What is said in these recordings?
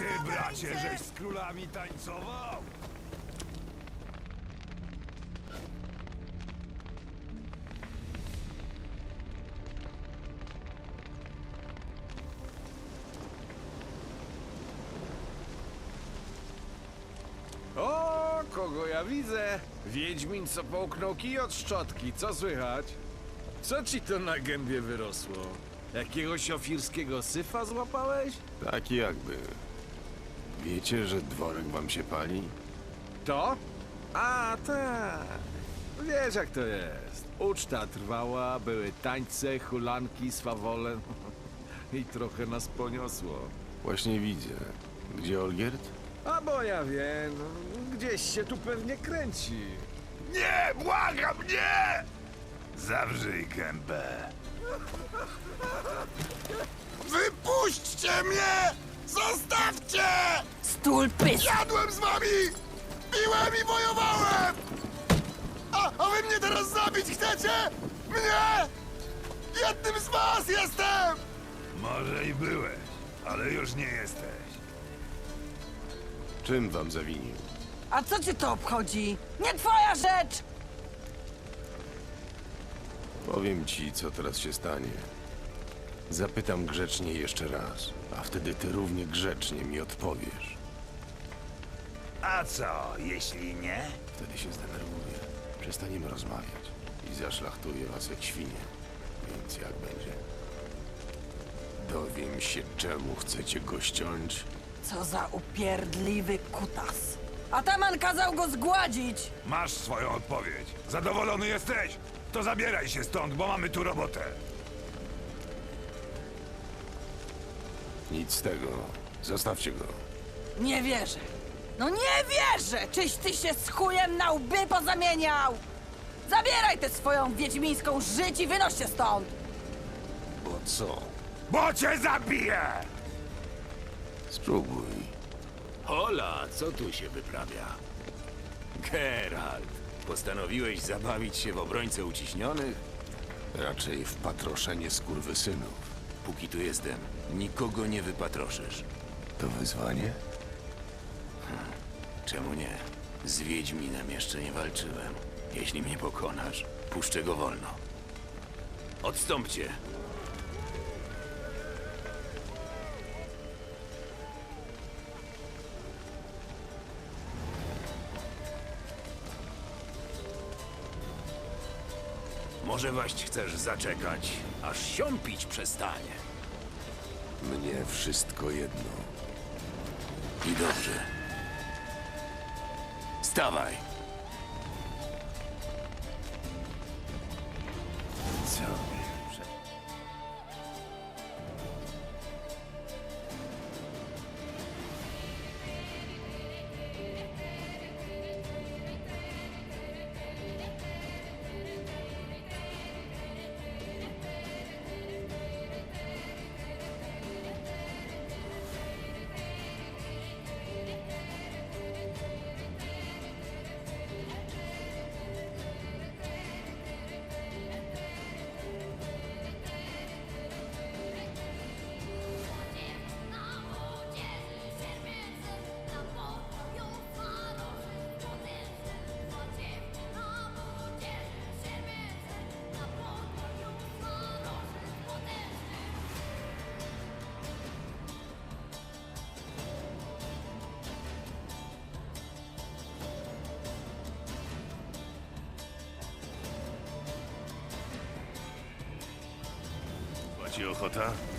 Ty, bracie, żeś z królami tańcował? O, kogo ja widzę? Wiedźmin, co połknął kij od szczotki, co słychać? Co ci to na gębie wyrosło? Jakiegoś ofirskiego syfa złapałeś? Tak jakby. Wiecie, że dworek wam się pali? To? A, tak. Wiesz jak to jest. Uczta trwała, były tańce, hulanki, swawole. I trochę nas poniosło. Właśnie widzę. Gdzie Olgierd? A bo ja wiem, gdzieś się tu pewnie kręci. Nie, błagam, nie! Zawrzyj gębę. Wypuśćcie mnie! Zostawcie! Stul pys! Jadłem z wami! Piłem i wojowałem! A, a wy mnie teraz zabić chcecie? Mnie? Jednym z was jestem! Może i byłeś, ale już nie jesteś. Czym wam zawinił? A co cię to obchodzi? Nie twoja rzecz! Powiem ci, co teraz się stanie. Zapytam grzecznie jeszcze raz, a wtedy ty równie grzecznie mi odpowiesz. A co, jeśli nie? Wtedy się zdenerwuję. Przestaniemy rozmawiać i zaszlachtuję was jak świnie. Więc jak będzie? Dowiem się, czemu chcecie go ściąć. Co za upierdliwy kutas. Ataman kazał go zgładzić! Masz swoją odpowiedź. Zadowolony jesteś? To zabieraj się stąd, bo mamy tu robotę. Nic z tego. Zostawcie go. Nie wierzę. No nie wierzę! Czyś ty się z chujem na łby pozamieniał! Zabieraj tę swoją wiedźmińską żyć i wynoś się stąd! Bo co? Bo cię zabiję! Spróbuj. Hola, co tu się wyprawia? Geralt, postanowiłeś zabawić się w obrońcę uciśnionych? Raczej w patroszenie skurwysynów. Póki tu jestem, nikogo nie wypatroszysz. To wyzwanie? Czemu nie? Z Wiedźminem jeszcze nie walczyłem. Jeśli mnie pokonasz, puszczę go wolno. Odstąpcie. Może waść chcesz zaczekać, aż siąpić przestanie. Mnie wszystko jedno. I dobrze. Stawaj. Co よ、ホタ。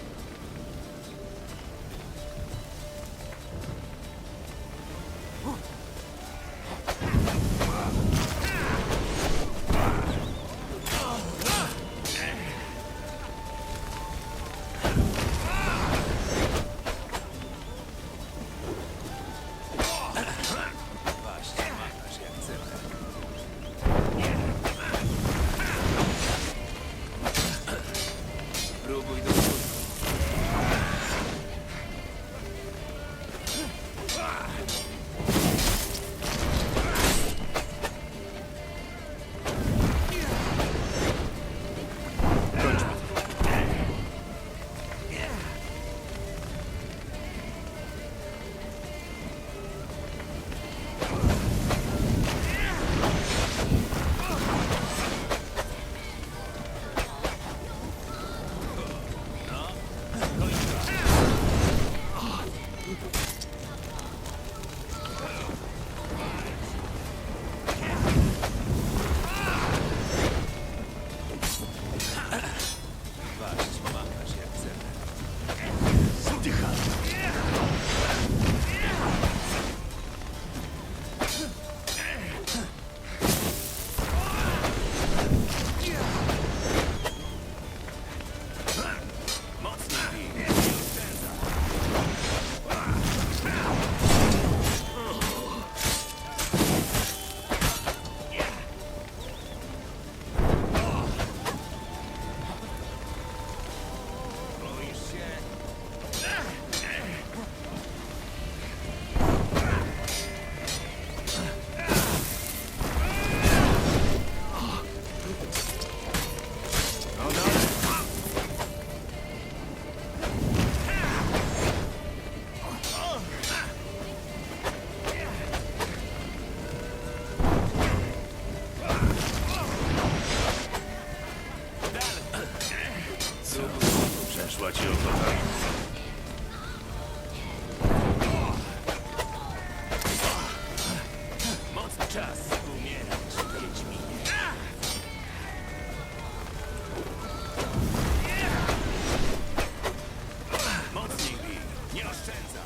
Senza.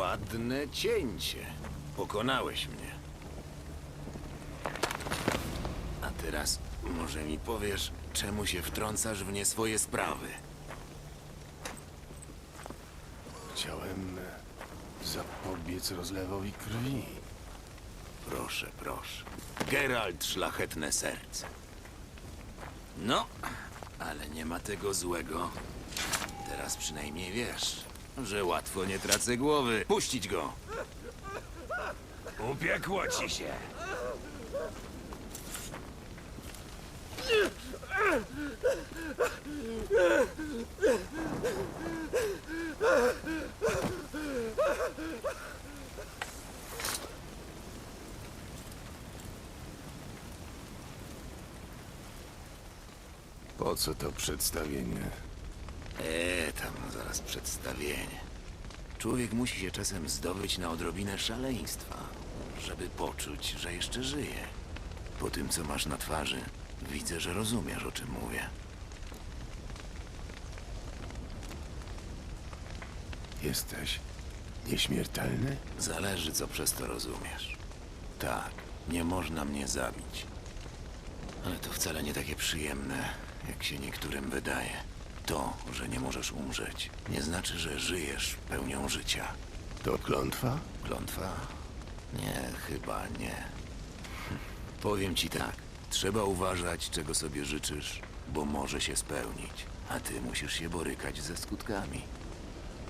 Ładne cięcie. Pokonałeś mnie. A teraz może mi powiesz, czemu się wtrącasz w nie swoje sprawy? Chciałem e, zapobiec rozlewowi krwi. Proszę, proszę. Geralt szlachetne serce. No, ale nie ma tego złego. Teraz przynajmniej wiesz, że łatwo nie tracę głowy. Puścić go! Upiekło ci się. Po co to przedstawienie? Tam zaraz przedstawienie. Człowiek musi się czasem zdobyć na odrobinę szaleństwa, żeby poczuć, że jeszcze żyje. Po tym, co masz na twarzy, widzę, że rozumiesz, o czym mówię. Jesteś nieśmiertelny? Zależy, co przez to rozumiesz. Tak, nie można mnie zabić. Ale to wcale nie takie przyjemne, jak się niektórym wydaje. To, że nie możesz umrzeć, nie znaczy, że żyjesz pełnią życia. To klątwa? Klątwa? Nie, chyba nie. Hm. Powiem ci tak. Trzeba uważać, czego sobie życzysz, bo może się spełnić. A ty musisz się borykać ze skutkami.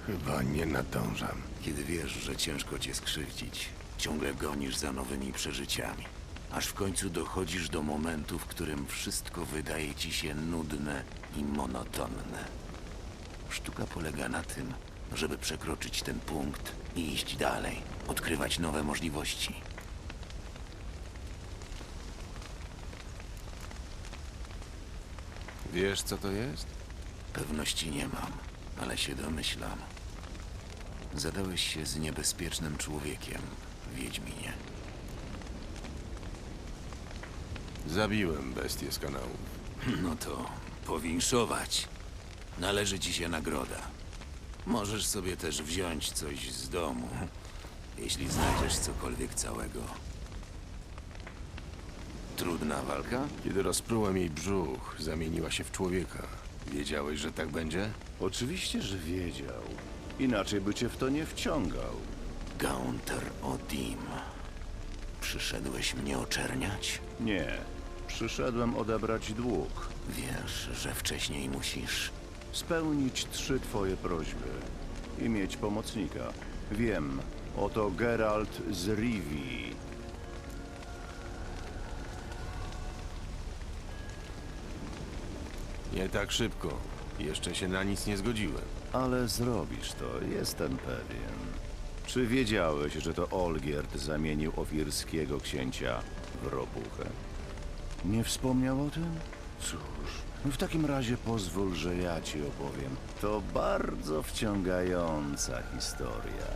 Chyba nie nadążam. Kiedy wiesz, że ciężko cię skrzywdzić, ciągle gonisz za nowymi przeżyciami. Aż w końcu dochodzisz do momentu, w którym wszystko wydaje ci się nudne i monotonne. Sztuka polega na tym, żeby przekroczyć ten punkt i iść dalej, odkrywać nowe możliwości. Wiesz, co to jest? Pewności nie mam, ale się domyślam. Zadałeś się z niebezpiecznym człowiekiem, Wiedźminie. Zabiłem bestię z kanału. No to powinszować. Należy ci się nagroda. Możesz sobie też wziąć coś z domu, jeśli znajdziesz cokolwiek całego. Trudna walka? Kiedy rozprułem jej brzuch, zamieniła się w człowieka. Wiedziałeś, że tak będzie? Oczywiście, że wiedział. Inaczej by cię w to nie wciągał. Gaunter Odim. Przyszedłeś mnie oczerniać? Nie. Przyszedłem odebrać dług. Wiesz, że wcześniej musisz. Spełnić trzy twoje prośby. I mieć pomocnika. Wiem. Oto Geralt z Rivii. Nie tak szybko. Jeszcze się na nic nie zgodziłem. Ale zrobisz to, jestem pewien. Czy wiedziałeś, że to Olgierd zamienił ofirskiego księcia w ropuchę? Nie wspomniał o tym? Cóż, w takim razie pozwól, że ja ci opowiem. To bardzo wciągająca historia.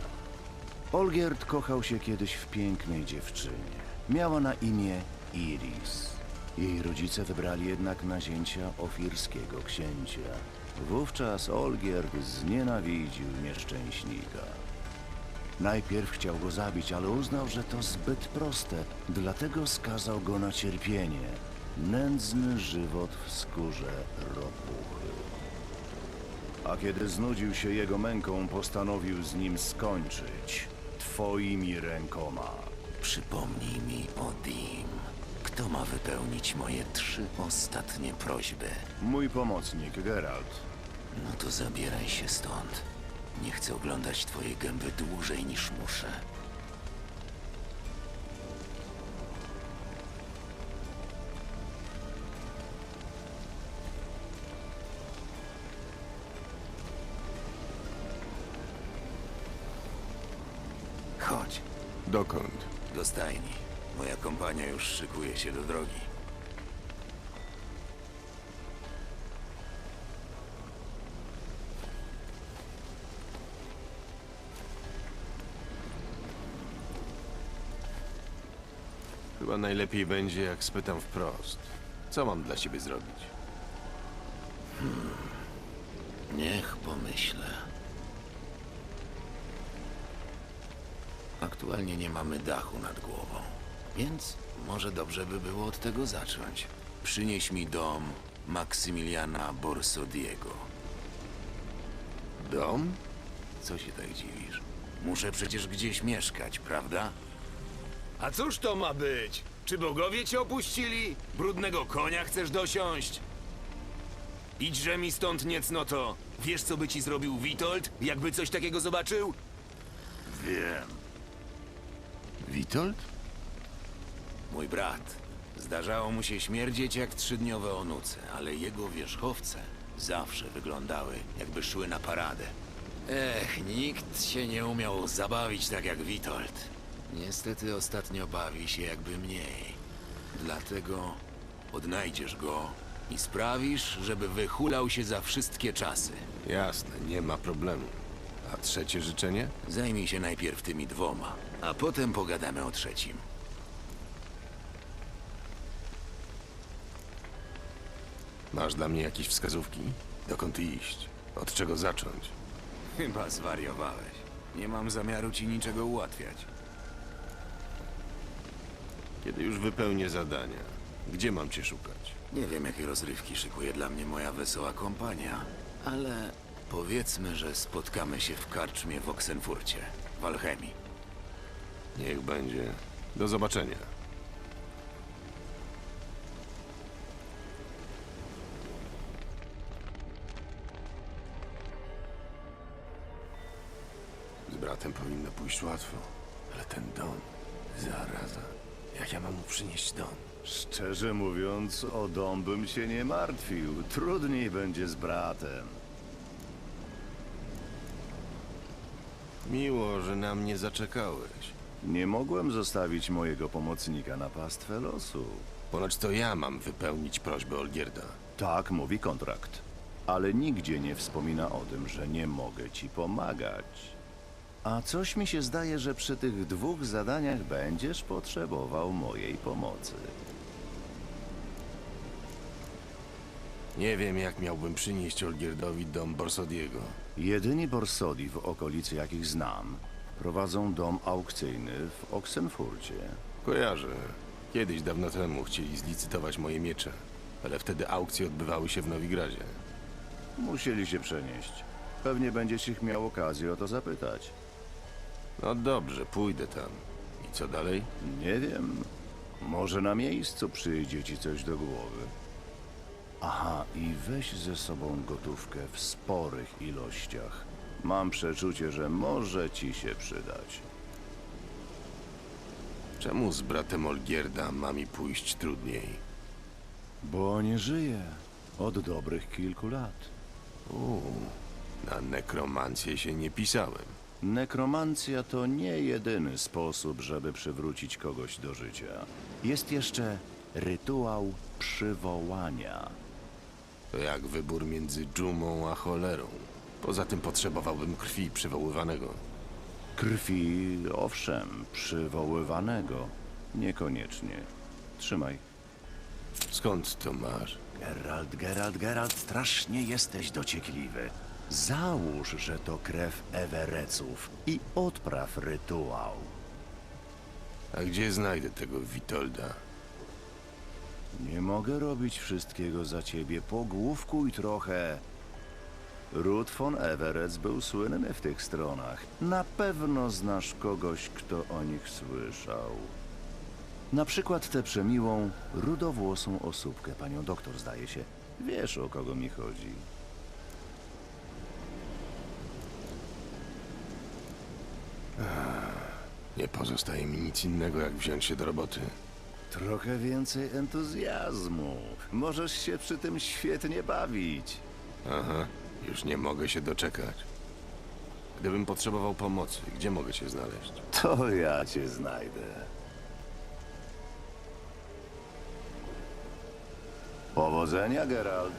Olgierd kochał się kiedyś w pięknej dziewczynie. Miała na imię Iris. Jej rodzice wybrali jednak nazięcia ofirskiego księcia. Wówczas Olgierd znienawidził nieszczęśnika. Najpierw chciał go zabić, ale uznał, że to zbyt proste, dlatego skazał go na cierpienie. Nędzny żywot w skórze ropuchy. A kiedy znudził się jego męką, postanowił z nim skończyć. Twoimi rękoma. Przypomnij mi o Dim. Kto ma wypełnić moje trzy ostatnie prośby? Mój pomocnik, Geralt. No to zabieraj się stąd. Nie chcę oglądać twojej gęby dłużej niż muszę. Chodź, Dokąd? do stajni. Moja kompania już szykuje się do drogi. Chyba najlepiej będzie, jak spytam wprost. Co mam dla ciebie zrobić? Niech pomyślę. Aktualnie nie mamy dachu nad głową, więc może dobrze by było od tego zacząć. Przynieś mi dom Maksymiliana Borsodiego. Dom? Co się tak dziwisz? Muszę przecież gdzieś mieszkać, prawda? A cóż to ma być? Czy bogowie cię opuścili? Brudnego konia chcesz dosiąść? Idźże mi stąd niecnoto. Wiesz, co by ci zrobił Witold, jakby coś takiego zobaczył? Wiem. Witold? Mój brat. Zdarzało mu się śmierdzieć jak trzydniowe onuce, ale jego wierzchowce zawsze wyglądały, jakby szły na paradę. Ech, nikt się nie umiał zabawić tak jak Witold. Niestety ostatnio bawi się jakby mniej. Dlatego odnajdziesz go i sprawisz, żeby wyhulał się za wszystkie czasy. Jasne, nie ma problemu. A trzecie życzenie? Zajmij się najpierw tymi dwoma, a potem pogadamy o trzecim. Masz dla mnie jakieś wskazówki? Dokąd iść? Od czego zacząć? Chyba zwariowałeś. Nie mam zamiaru ci niczego ułatwiać. Kiedy już wypełnię zadania, gdzie mam cię szukać? Nie wiem, jakie rozrywki szykuje dla mnie moja wesoła kompania, ale powiedzmy, że spotkamy się w karczmie w Oksenfurcie, w Alchemii. Niech będzie. Do zobaczenia. Z bratem powinno pójść łatwo, ale ten dom, zaraza. Jak ja mam mu przynieść dom? Szczerze mówiąc, o dom bym się nie martwił. Trudniej będzie z bratem. Miło, że na mnie zaczekałeś. Nie mogłem zostawić mojego pomocnika na pastwę losu. Ponoć to ja mam wypełnić prośbę Olgierda. Tak mówi kontrakt. Ale nigdzie nie wspomina o tym, że nie mogę ci pomagać. A coś mi się zdaje, że przy tych dwóch zadaniach będziesz potrzebował mojej pomocy. Nie wiem, jak miałbym przynieść Olgierdowi dom Borsodiego. Jedyni borsodi w okolicy, jakich znam, prowadzą dom aukcyjny w Oksenfurcie. Kojarzę. Kiedyś dawno temu chcieli zlicytować moje miecze, ale wtedy aukcje odbywały się w Nowigradzie. Musieli się przenieść. Pewnie będziesz ich miał okazję o to zapytać. No dobrze, pójdę tam. I co dalej? Nie wiem. Może na miejscu przyjdzie ci coś do głowy. Aha, i weź ze sobą gotówkę w sporych ilościach. Mam przeczucie, że może ci się przydać. Czemu z bratem Olgierda ma mi pójść trudniej? Bo nie żyje od dobrych kilku lat. Uuu, na nekromancję się nie pisałem. Nekromancja to nie jedyny sposób, żeby przywrócić kogoś do życia. Jest jeszcze rytuał przywołania. To jak wybór między dżumą a cholerą. Poza tym potrzebowałbym krwi przywoływanego. Krwi, owszem, przywoływanego. Niekoniecznie. Trzymaj. Skąd to masz? Geralt, Geralt, Geralt, strasznie jesteś dociekliwy. Załóż, że to krew Ewereców i odpraw rytuał. A gdzie znajdę tego Witolda? Nie mogę robić wszystkiego za ciebie. Pogłówkuj trochę. Ruth von Everett był słynny w tych stronach. Na pewno znasz kogoś, kto o nich słyszał. Na przykład tę przemiłą, rudowłosą osóbkę, panią doktor, zdaje się. Wiesz, o kogo mi chodzi. Nie pozostaje mi nic innego, jak wziąć się do roboty. Trochę więcej entuzjazmu. Możesz się przy tym świetnie bawić. Aha, już nie mogę się doczekać. Gdybym potrzebował pomocy, gdzie mogę się znaleźć? To ja cię znajdę. Powodzenia, Geralt.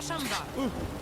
Przepraszam bardzo.